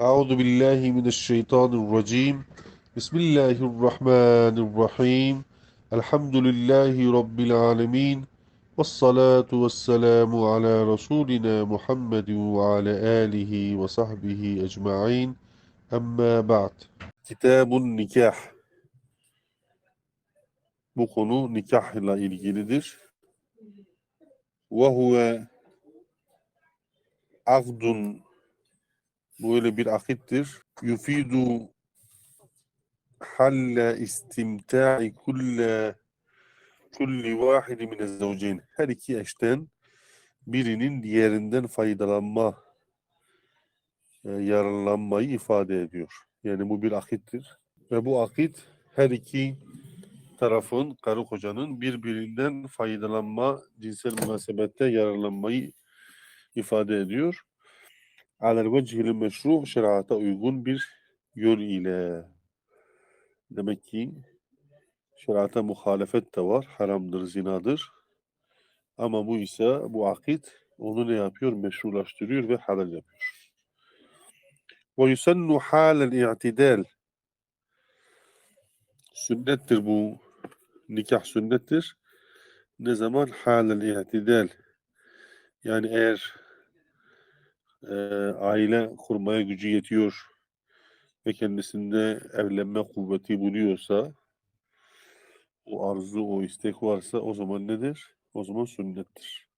أعوذ بالله من الشيطان الرجيم. بسم الله الرحمن الرحيم. الحمد لله رب العالمين والصلاة والسلام على رسولنا محمد وعلى آله وصحبه أجمعين. أما بعد. كتاب النكاح. Bu konu nikahla ilgilidir. Ve huve akdun böyle bir akittir. Yufidu halle istimta'i kulle kulli vahidi mine zavceyn. Her iki eşten birinin diğerinden faydalanma, e, yararlanmayı ifade ediyor. Yani bu bir akittir. Ve bu akit her iki tarafın, karı kocanın birbirinden faydalanma, cinsel münasebette yararlanmayı ifade ediyor. Alel vecihil meşru şerata uygun bir yol ile. Demek ki şerata muhalefet de var. Haramdır, zinadır. Ama bu ise bu akit onu ne yapıyor? Meşrulaştırıyor ve halal yapıyor. Ve yusennu halel i'tidal. Sünnettir bu. Nikah sünnettir. Ne zaman? Halel i'tidal. Yani eğer e, aile kurmaya gücü yetiyor ve kendisinde evlenme kuvveti buluyorsa o arzu, o istek varsa o zaman nedir? O zaman sünnettir.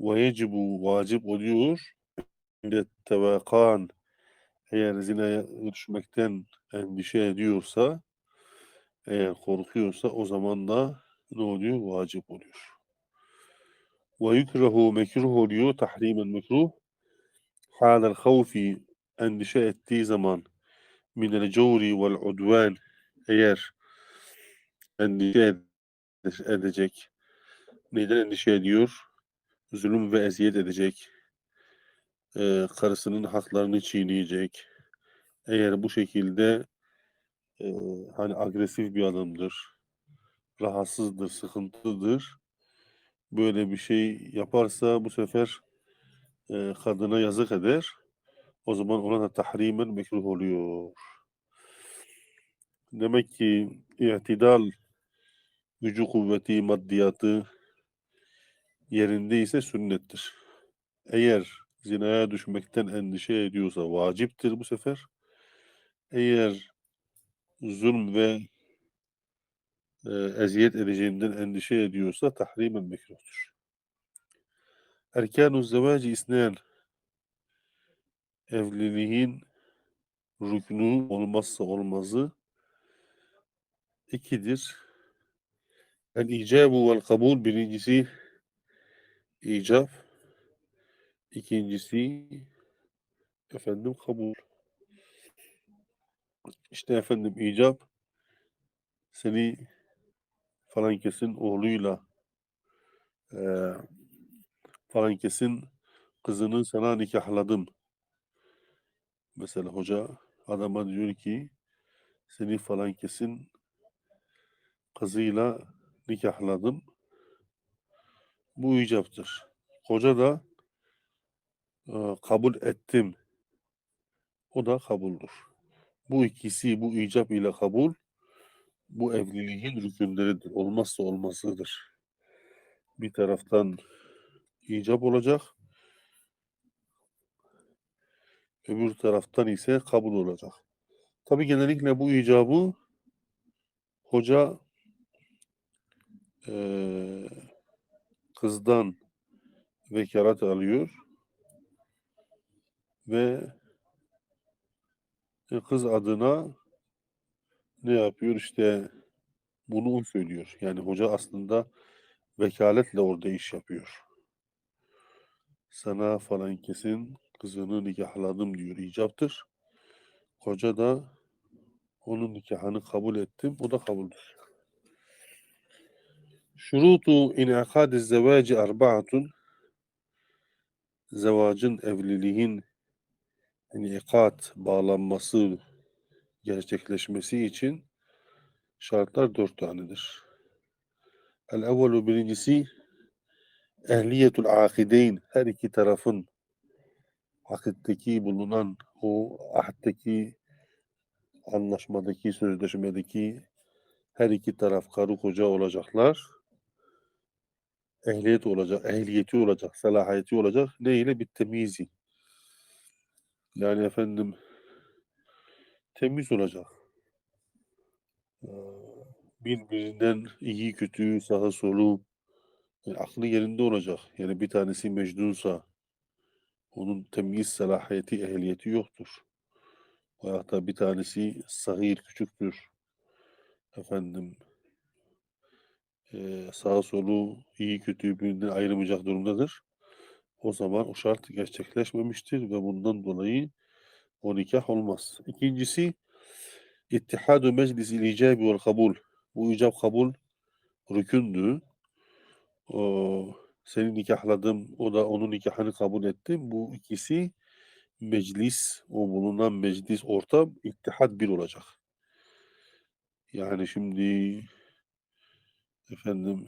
Ve yecibu vacip oluyor tevakan eğer zinaya düşmekten endişe ediyorsa eğer korkuyorsa o zaman da ne oluyor? Vacip oluyor. Ve yukrehu mekruh oluyor. Tahrimen mekruh. Halel havfi endişe ettiği zaman minel cevri vel udvan eğer endişe edecek neden endişe ediyor? Zulüm ve eziyet edecek. Ee, karısının haklarını çiğneyecek. Eğer bu şekilde e, hani agresif bir adamdır, rahatsızdır, sıkıntıdır. Böyle bir şey yaparsa bu sefer e, kadına yazık eder. O zaman ona da tahrimen mekruh oluyor. Demek ki itidal gücü kuvveti maddiyatı yerinde ise sünnettir. Eğer zinaya düşmekten endişe ediyorsa vaciptir bu sefer. Eğer zulm ve e, eziyet edeceğinden endişe ediyorsa tahrimen mekruhtur. Erkanu zevaci isnen evliliğin rüknü olmazsa olmazı ikidir. El icabu vel kabul birincisi icab, ikincisi efendim kabul. İşte efendim icab seni falan kesin oğluyla e, falan kesin kızını sana nikahladım. Mesela hoca adama diyor ki seni falan kesin kızıyla nikahladım. Bu icaptır. Hoca da e, kabul ettim. O da kabuldur. Bu ikisi, bu icap ile kabul, bu evliliğin rükünleridir. Olmazsa olmazıdır. Bir taraftan icap olacak, öbür taraftan ise kabul olacak. Tabi genellikle bu icabı hoca eee kızdan vekalet alıyor ve kız adına ne yapıyor işte bunu söylüyor. Yani hoca aslında vekaletle orada iş yapıyor. Sana falan kesin kızını nikahladım diyor icaptır. Hoca da onun nikahını kabul ettim. O da kabuldür. Şurutu inakad zevaci arbaatun Zevacın, evliliğin yani ikat bağlanması gerçekleşmesi için şartlar dört tanedir. El evvelu birincisi ehliyetul akideyn her iki tarafın akitteki bulunan o ahdeki anlaşmadaki, sözleşmedeki her iki taraf karı koca olacaklar. Ehliyet olacak, ehliyeti olacak, salahiyeti olacak. Ne ile? Bir temizi. Yani efendim temiz olacak. Ee, Birbirinden iyi kötü, sağı solu, yani aklı yerinde olacak. Yani bir tanesi mecnunsa onun temiz salahiyeti, ehliyeti yoktur. Veyahut da bir tanesi sahir, küçüktür. Efendim eee sağı solu iyi kötü birbirinden ayıramayacak durumdadır. O zaman o şart gerçekleşmemiştir ve bundan dolayı o nikah olmaz. İkincisi İttihadu meclisil icabi vel kabul. Bu icab kabul rükündü. O, seni nikahladım, o da onun nikahını kabul etti. Bu ikisi meclis, o bulunan meclis ortam ittihad bir olacak. Yani şimdi efendim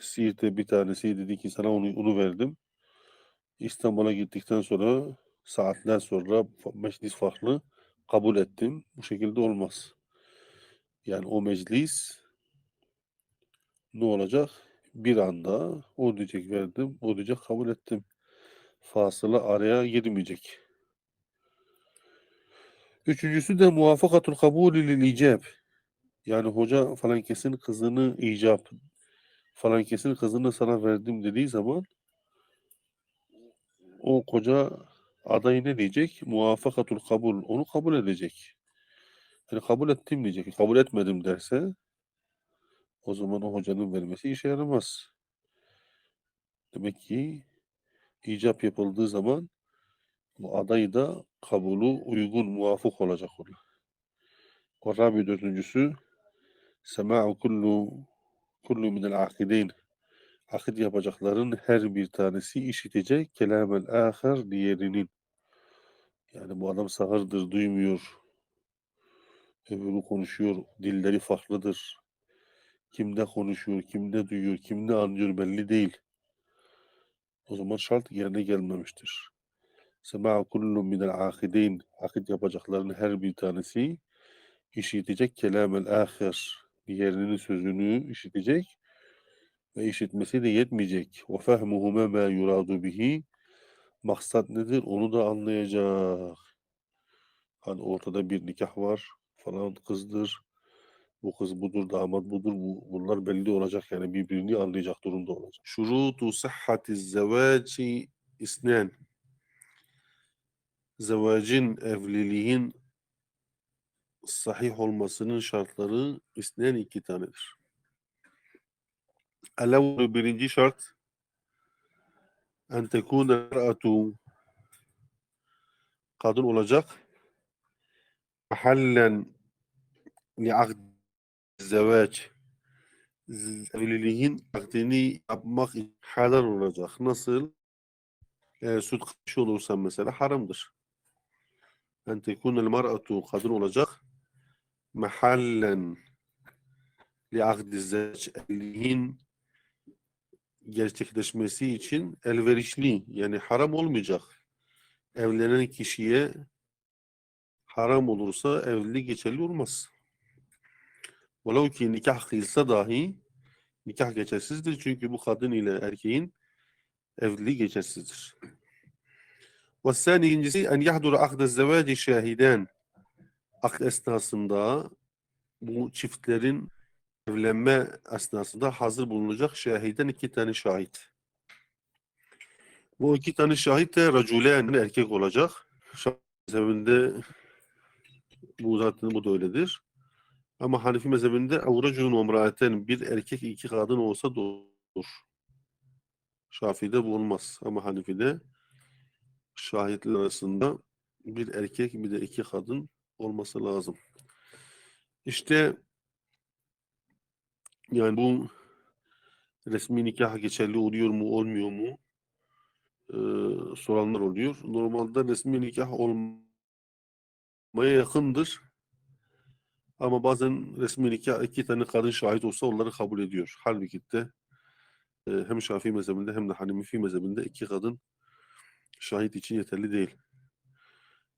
Siirt'te bir tanesi dedi ki sana onu, onu verdim. İstanbul'a gittikten sonra saatler sonra meclis farklı kabul ettim. Bu şekilde olmaz. Yani o meclis ne olacak? Bir anda o diyecek verdim, o diyecek kabul ettim. Fasıla araya girmeyecek. Üçüncüsü de muvafakatul kabulü lil icab. Yani hoca falan kesin kızını icap falan kesin kızını sana verdim dediği zaman o koca aday ne diyecek? Muvafakatul kabul. Onu kabul edecek. Yani kabul ettim diyecek. Kabul etmedim derse o zaman o hocanın vermesi işe yaramaz. Demek ki icap yapıldığı zaman bu aday da kabulü uygun, muvafık olacak ona. Ve rabi dördüncüsü sema'u kullu kullu minel akideyn akit yapacakların her bir tanesi işitecek kelamel ahar diğerinin. Yani bu adam sağırdır, duymuyor. Öbürü konuşuyor, dilleri farklıdır. Kimde konuşuyor, kimde duyuyor, kimde anlıyor belli değil. O zaman şart yerine gelmemiştir. Sema kullu minel akideyn akit yapacakların her bir tanesi işitecek kelamel ahir diğerinin sözünü işitecek ve işitmesi de yetmeyecek. Ve fehmuhuma ma yuradu bihi maksat nedir onu da anlayacak. Hani ortada bir nikah var falan kızdır. Bu kız budur, damat budur. Bu, bunlar belli olacak yani birbirini anlayacak durumda olacak. Şurutu sıhhati zevaci isnen. Zevacin, evliliğin sahih olmasının şartları isnen iki tanedir. Alevlu birinci şart en tekune kadın olacak mahallen li'akd zevac z- evliliğin akdini yapmak halal olacak. Nasıl? Eğer süt kardeşi olursa mesela haramdır. En tekunel mer'atu kadın olacak mahallen li'akd zevac evliliğin gerçekleşmesi için elverişli yani haram olmayacak. Evlenen kişiye haram olursa evlilik geçerli olmaz. Velev ki nikah kıyılsa dahi nikah geçersizdir. Çünkü bu kadın ile erkeğin evliliği geçersizdir. Ve ikincisi en yahdura akde zevaci şahiden akd esnasında bu çiftlerin evlenme esnasında hazır bulunacak şahiden iki tane şahit. Bu iki tane şahit de raculen erkek olacak. Mezhebinde bu zaten bu da öyledir. Ama Hanefi mezhebinde evracun umraten bir erkek iki kadın olsa da olur. Şafii'de bu olmaz. Ama Hanefi'de şahitler arasında bir erkek bir de iki kadın olması lazım. İşte yani bu resmi nikah geçerli oluyor mu olmuyor mu Ee, soranlar oluyor. Normalde resmi nikah olmaya yakındır. Ama bazen resmi nikah iki tane kadın şahit olsa onları kabul ediyor. Halbuki de e, hem Şafii mezhebinde hem de Hanefi mezhebinde iki kadın şahit için yeterli değil.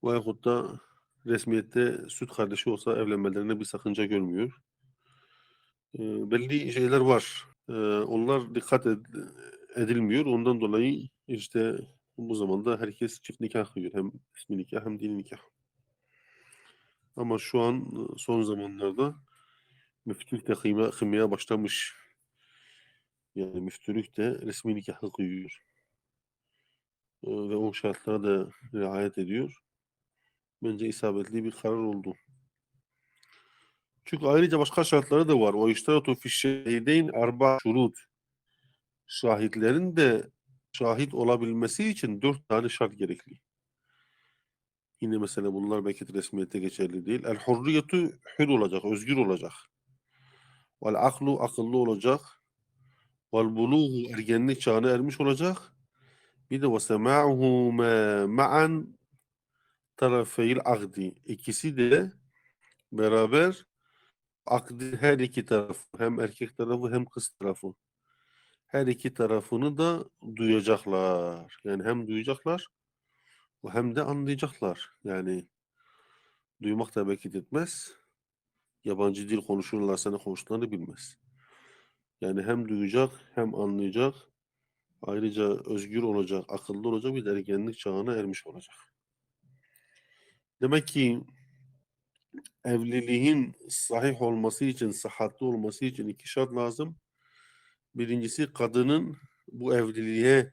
Veyahut da resmiyette süt kardeşi olsa evlenmelerine bir sakınca görmüyor. Ee, belli şeyler var. Ee, onlar dikkat ed- edilmiyor. Ondan dolayı işte bu zamanda herkes çift nikah kıyıyor. Hem ismi nikah hem dini nikah. Ama şu an son zamanlarda müftülük de kıyma, kıymaya başlamış. Yani müftülük de resmi nikahı kıyıyor. Ee, ve o şartlara da riayet ediyor. Bence isabetli bir karar oldu. Çünkü ayrıca başka şartları da var. O iştaratu fi şehideyn arba şurut. Şahitlerin de şahit olabilmesi için dört tane şart gerekli. Yine mesela bunlar belki resmiyette geçerli değil. El hurriyetu hür olacak, özgür olacak. Vel aklu akıllı olacak. Vel buluğu ergenlik çağına ermiş olacak. Bir de ve sema'uhu ma'an tarafeyil akdi. İkisi de beraber akdi her iki tarafı hem erkek tarafı hem kız tarafı her iki tarafını da duyacaklar. Yani hem duyacaklar hem de anlayacaklar. Yani duymak da belki etmez. Yabancı dil konuşurlarsa ne konuştuklarını bilmez. Yani hem duyacak hem anlayacak. Ayrıca özgür olacak, akıllı olacak bir ergenlik çağına ermiş olacak. Demek ki evliliğin sahih olması için, sıhhatli olması için iki şart lazım. Birincisi kadının bu evliliğe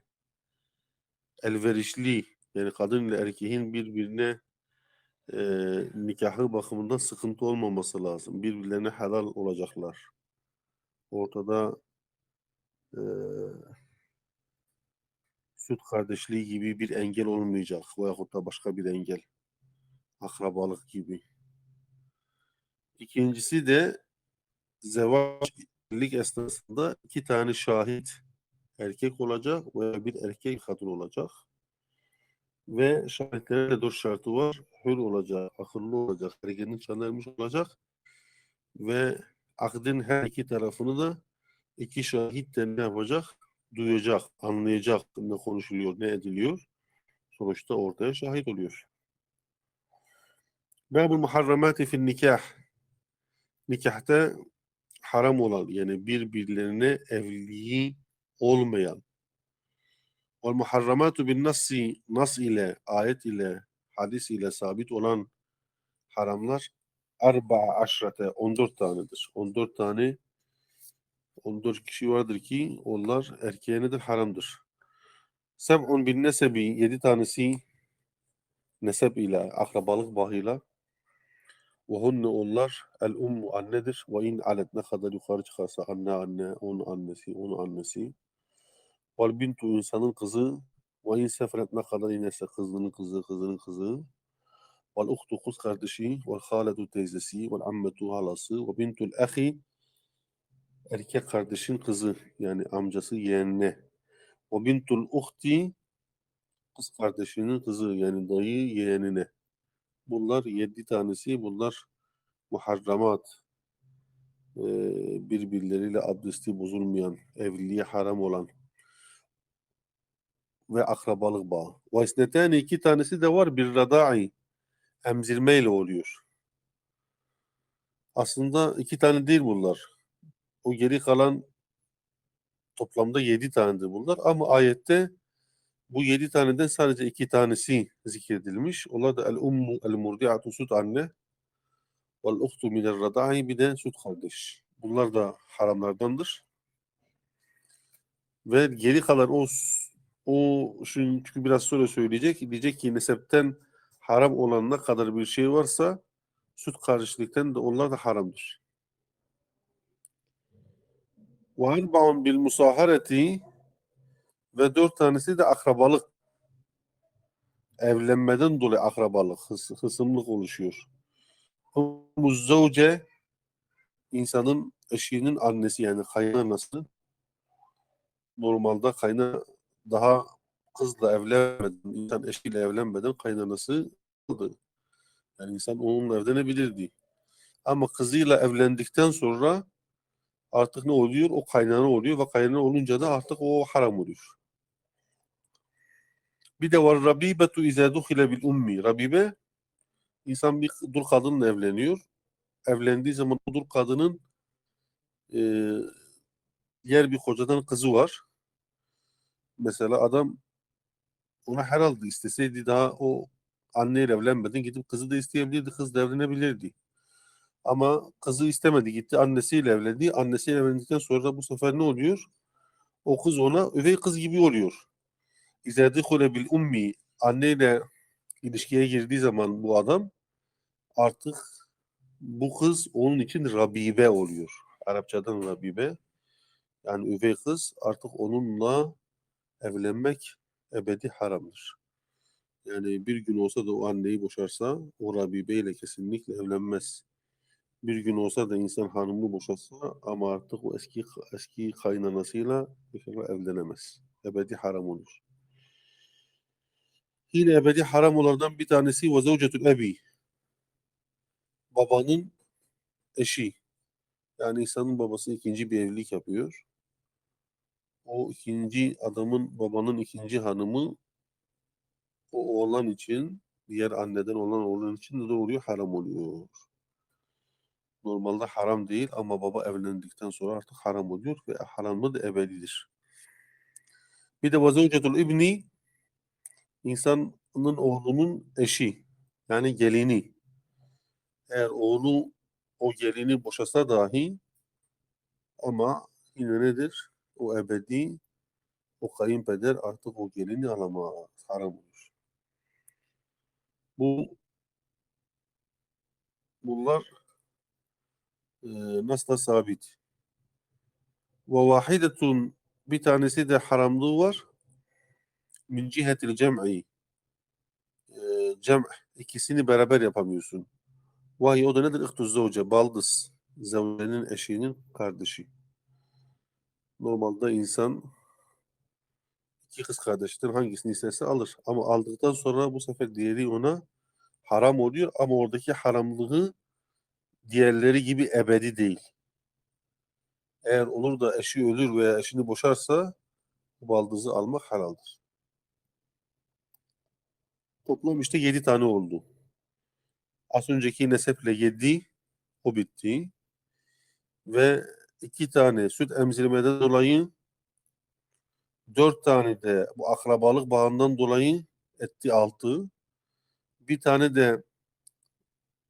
elverişli, yani kadın ile erkeğin birbirine e, nikahı bakımından sıkıntı olmaması lazım. Birbirlerine helal olacaklar. Ortada e, süt kardeşliği gibi bir engel olmayacak veyahut da başka bir engel. Akrabalık gibi. İkincisi de zevaçlik esnasında iki tane şahit erkek olacak veya bir erkek kadın olacak. Ve şahitlerin de dört şartı var. Hür olacak, akıllı olacak, ergenlik çağına olacak. Ve akdin her iki tarafını da iki şahit de ne yapacak? Duyacak, anlayacak ne konuşuluyor, ne ediliyor. Sonuçta ortaya şahit oluyor. Babul muharramati fin nikah. Nikahta haram olan yani birbirlerine evliliği olmayan Vel muharramatu bin nassi nas ile, ayet ile, hadis ile sabit olan haramlar arba'a aşrate 14 tanedir. 14 tane 14 kişi vardır ki onlar erkeğe nedir? Haramdır. Seb'un bin nesebi 7 tanesi nesep ile, akrabalık bağıyla ve hunne onlar el ummu annedir ve in alet ne kadar yukarı çıkarsa anne anne, onun annesi, onun annesi Vel bintu insanın kızı ve in sefret ne kadar inerse kızının kızı, kızının kızı. Vel uhtu kız kardeşi vel haletu teyzesi vel ammetu halası ve bintul ahi erkek kardeşin kızı yani amcası yeğenine. Ve bintul uhti kız kardeşinin kızı yani dayı yeğenine. Bunlar yedi tanesi bunlar muharramat ee, birbirleriyle abdesti bozulmayan, evliliğe haram olan ve akrabalık bağı. Ve isnetani iki tanesi de var bir radai emzirmeyle oluyor. Aslında iki tane değil bunlar. O geri kalan toplamda yedi tanedir bunlar ama ayette bu yedi taneden sadece iki tanesi zikredilmiş. Onlar da el ummu el murdiatu süt anne vel uhtu minel radai bir de süt kardeş. Bunlar da haramlardandır. Ve geri kalan o o çünkü biraz sonra söyleyecek. Diyecek ki nesepten haram olan ne kadar bir şey varsa süt kardeşlikten de onlar da haramdır. Ve arba'un bil musahareti ve dört tanesi de akrabalık. Evlenmeden dolayı akrabalık, hıs, hısımlık oluşuyor. Muzzavce insanın eşinin annesi yani kaynanası normalde kayna daha kızla evlenmeden, insan eşiyle evlenmeden kaynanası oldu. Yani insan onunla evlenebilirdi. Ama kızıyla evlendikten sonra artık ne oluyor? O kaynana oluyor ve kaynana olunca da artık o haram oluyor. Bir de var rabibetu izâ duhile bil ummi. Rabibe insan bir dul kadınla evleniyor. Evlendiği zaman bu dul kadının e, diğer bir kocadan kızı var. Mesela adam ona herhalde isteseydi daha o anneyle evlenmeden gidip kızı da isteyebilirdi. Kız da evlenebilirdi. Ama kızı istemedi gitti annesiyle evlendi. Annesiyle evlendikten sonra da bu sefer ne oluyor? O kız ona üvey kız gibi oluyor. İzâ bil ummi anneyle ilişkiye girdiği zaman bu adam artık bu kız onun için rabibe oluyor. Arapçadan rabibe. Yani üvey kız artık onunla evlenmek ebedi haramdır. Yani bir gün olsa da o anneyi boşarsa o rabibe ile kesinlikle evlenmez. Bir gün olsa da insan hanımını boşasa ama artık o eski eski kaynanasıyla evlenemez. Ebedi haram olur. Yine ebedi haram olanlardan bir tanesi ve zevcetül ebi. Babanın eşi. Yani insanın babası ikinci bir evlilik yapıyor. O ikinci adamın babanın ikinci hanımı o oğlan için diğer anneden olan oğlan için de oluyor haram oluyor. Normalde haram değil ama baba evlendikten sonra artık haram oluyor ve haramı da ebedidir. Bir de vazevcetul ibni insanın oğlunun eşi yani gelini. Eğer oğlu o gelini boşasa dahi ama yine nedir? O ebedi o kayınpeder artık o gelini alamaz. Haram olur. Bu bunlar e, nasla sabit. Ve vahidetun bir tanesi de haramlığı var. Min cihetil cem'i. E, cem ikisini beraber yapamıyorsun. Vahiy o da nedir? İhtü zevce, baldız. Zevcenin eşinin kardeşi. Normalde insan iki kız kardeştir hangisini isterse alır. Ama aldıktan sonra bu sefer diğeri ona haram oluyor ama oradaki haramlığı diğerleri gibi ebedi değil. Eğer olur da eşi ölür veya eşini boşarsa bu baldızı almak halaldir. Toplam işte yedi tane oldu. Az önceki neseple yedi o bitti. Ve iki tane süt emzirmeden dolayı dört tane de bu akrabalık bağından dolayı etti altı. Bir tane de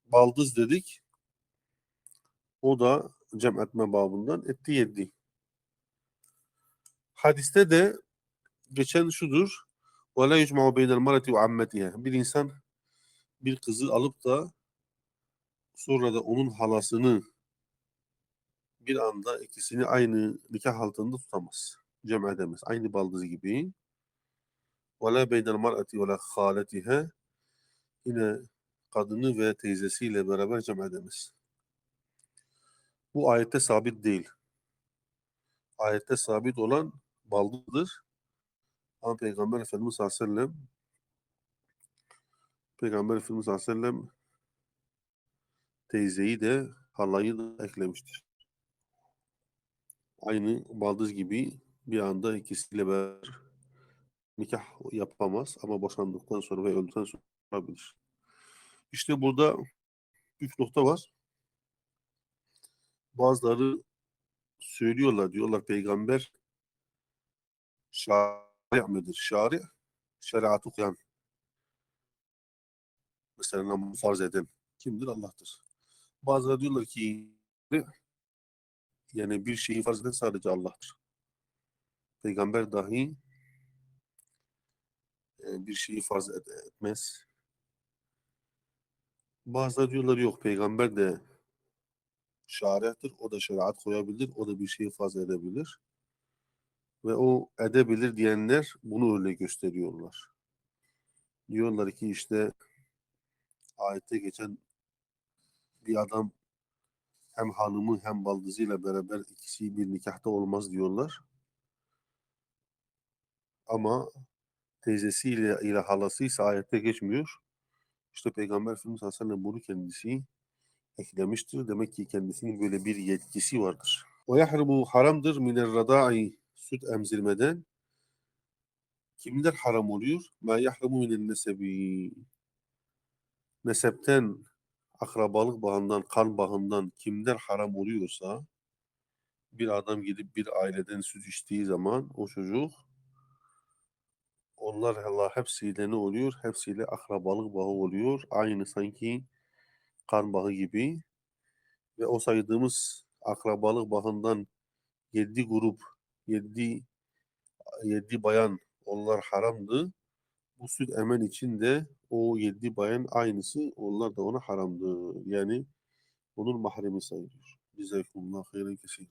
baldız dedik. O da cem etme babından etti yedi. Hadiste de geçen şudur. وَلَا يُجْمَعُ بَيْنَ الْمَرَةِ وَعَمَّتِهَا Bir insan bir kızı alıp da sonra da onun halasını bir anda ikisini aynı nikah altında tutamaz. Cem edemez. Aynı baldız gibi. وَلَا بَيْنَ الْمَرْأَةِ وَلَا خَالَتِهَا Yine kadını ve teyzesiyle beraber cem edemez. Bu ayette sabit değil. Ayette sabit olan baldızdır. Ama Peygamber Efendimiz sallallahu aleyhi ve sellem Peygamber Efendimiz sallallahu aleyhi ve sellem teyzeyi de halayı da eklemiştir. Aynı baldız gibi bir anda ikisiyle beraber nikah yapamaz ama boşandıktan sonra ve öldükten sonra yapabilir. İşte burada üç nokta var. Bazıları söylüyorlar, diyorlar peygamber şari midir? Şari, şeriatı koyan. Mesela namazı farz eden kimdir? Allah'tır. Bazıları diyorlar ki yani bir şeyi farz eden sadece Allah'tır. Peygamber dahi e, bir şeyi farz etmez. Bazıları diyorlar yok peygamber de şariattır. O da şeriat koyabilir. O da bir şeyi farz edebilir. Ve o edebilir diyenler bunu öyle gösteriyorlar. Diyorlar ki işte ayette geçen bir adam hem hanımı hem baldızıyla beraber ikisi bir nikahta olmaz diyorlar. Ama teyzesiyle ile halasıysa ayette geçmiyor. İşte Peygamber Efendimiz sallallahu aleyhi ve sellem bunu kendisi eklemiştir. Demek ki kendisinin böyle bir yetkisi vardır. Ve yahrumu haramdır miner radai süt emzirmeden kimler haram oluyor? Ma yahrumu minen nesebi. Nesepten, akrabalık bağından, kan bağından kimler haram oluyorsa bir adam gidip bir aileden süt içtiği zaman o çocuk onlar Allah hepsiyle ne oluyor? Hepsiyle akrabalık bağı oluyor. Aynı sanki kan bağı gibi. Ve o saydığımız akrabalık bağından yedi grup, yedi, yedi bayan onlar haramdı. Bu süt emen için de o yedi bayan aynısı onlar da ona haramdı. Yani onun mahremi sayılıyor. Bize kullah hayran kesin.